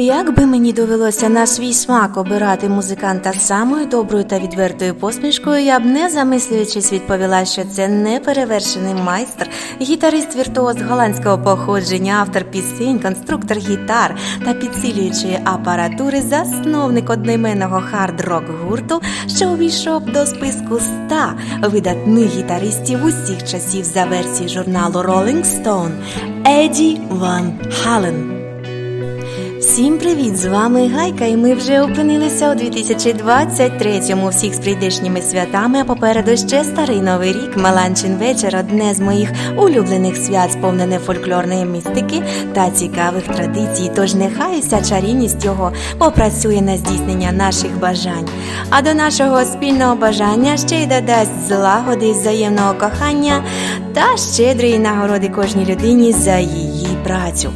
Як би мені довелося на свій смак обирати музиканта з самою доброю та відвертою посмішкою, я б не замислюючись відповіла, що це неперевершений майстер, гітарист віртуоз голландського походження, автор пісень, конструктор гітар та підсилюючої апаратури, засновник одноіменного хард-рок гурту, що увійшов до списку 100 видатних гітаристів усіх часів за версією журналу Rolling Stone Еді Ван Хален. Всім привіт! З вами Гайка, і ми вже опинилися у 2023-му всіх з прийдешніми святами, а попереду ще старий новий рік, Маланчин вечір, одне з моїх улюблених свят, сповнене фольклорної містики та цікавих традицій. Тож нехай вся чарівність його попрацює на здійснення наших бажань. А до нашого спільного бажання ще й додасть злагоди, взаємного кохання та щедрої нагороди кожній людині за її працю.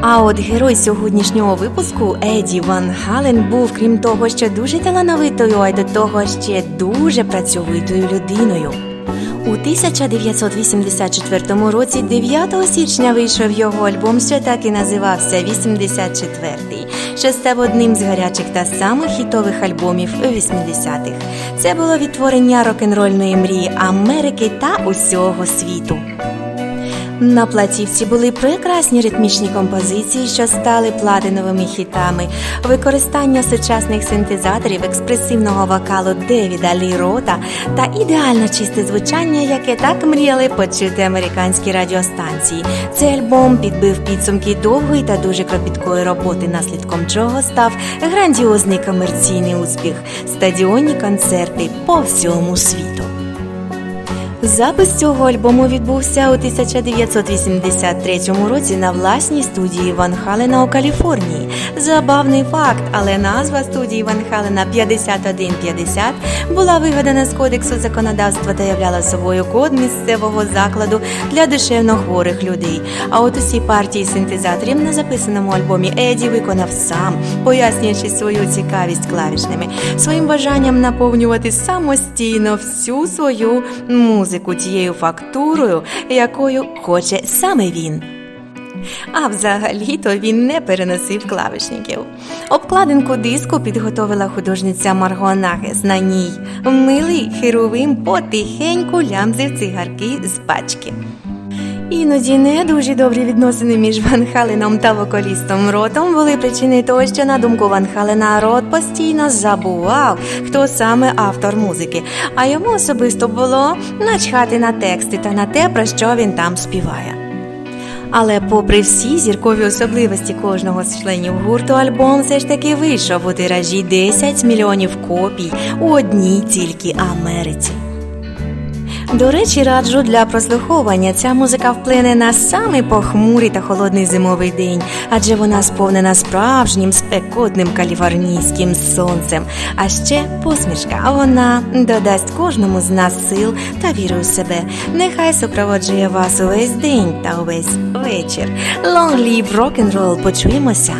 А от герой сьогоднішнього випуску Еді Ван Хален був, крім того, що дуже талановитою, а й до того ще дуже працьовитою людиною. У 1984 році, 9 січня, вийшов його альбом, що так і називався «84», що став одним з гарячих та самих хітових альбомів 80-х. Це було відтворення рок-н-рольної мрії Америки та усього світу. На платівці були прекрасні ритмічні композиції, що стали платиновими хітами, використання сучасних синтезаторів, експресивного вокалу Девіда Лі Рота та ідеально чисте звучання, яке так мріяли почути американські радіостанції. Цей альбом підбив підсумки довгої та дуже кропіткої роботи, наслідком чого став грандіозний комерційний успіх, стадіонні концерти по всьому світу. Запис цього альбому відбувся у 1983 році на власній студії Ван Халена у Каліфорнії. Забавний факт, але назва студії Ван Халена 5150 була вигадана з кодексу законодавства та являла собою код місцевого закладу для душевно хворих людей. А от усі партії синтезаторів на записаному альбомі Еді виконав сам, пояснюючи свою цікавість клавішними, своїм бажанням наповнювати самостійно всю свою музику тією фактурою, якою хоче саме він. А взагалі-то він не переносив клавішників. Обкладинку диску підготовила художниця Марго Нагес. На ній милий херовим потихеньку лямзив цигарки з пачки. Іноді не дуже добрі відносини між Ван Халеном та вокалістом Ротом були причини того, що на думку Ван Халена Рот постійно забував, хто саме автор музики, а йому особисто було начхати на тексти та на те, про що він там співає. Але, попри всі зіркові особливості кожного з членів гурту, альбом все ж таки вийшов у тиражі 10 мільйонів копій у одній тільки Америці. До речі, раджу для прослуховування ця музика вплине на самий похмурий та холодний зимовий день, адже вона сповнена справжнім спекотним каліфорнійським сонцем. А ще посмішка. Вона додасть кожному з нас сил та віри у себе. Нехай супроводжує вас увесь день та увесь вечір. Long live rock and roll. Почуємося